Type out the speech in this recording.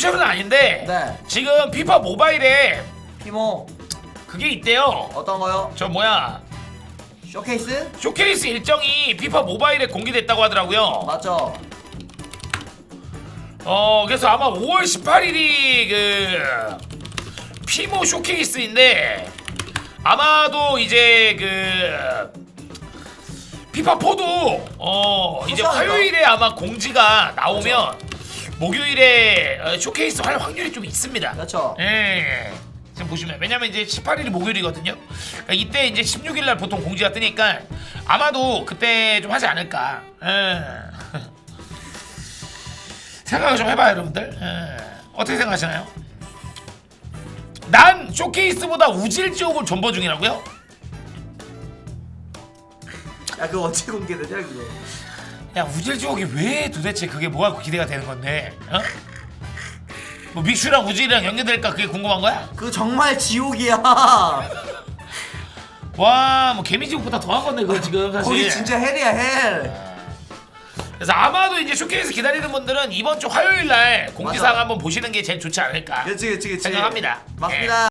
오피셜은 아닌데 네. 지금 피파 모바일에 피모 그게 있대요. 어떤 거요? 저 뭐야 쇼케이스? 쇼케이스 일정이 피파 모바일에 공개됐다고 하더라고요. 맞죠? 어 그래서 아마 5월 18일이 그 피모 쇼케이스인데 아마도 이제 그 피파 4도 어 이제. 화요일에 아마 공지가 나오면 목요일에 어, 쇼케이스 할 확률이 좀 있습니다. 그렇죠. 예. 지금 보시면 왜냐면 이제 18일이 목요일이거든요. 그러니까 이때 이제 16일 날 보통 공지가 뜨니까 아마도 그때 좀 하지 않을까. 예. 생각을 좀 해봐요, 여러분들. 예. 어떻게 생각하시나요? 난 쇼케이스보다 우질 지옥을 존버 중이라고요? 야 그거 언제 공개되냐 그거? 야 우질지옥이 왜 도대체 그게 뭐가 기대가 되는 건데? 어? 뭐 믹슈랑 우질이랑 연계될까 그게 궁금한 거야? 그거 정말 지옥이야. 와, 뭐 개미지옥보다 더한 건데 그거 지금 사실. 거기 진짜 헬이야 헬. 그래서 아마도 이제 쇼케이스 기다리는 분들은 이번 주 화요일 날 공지사항 맞아. 한번 보시는 게 제일 좋지 않을까 그치 그치 그치. 생각합니다. 맞습니다.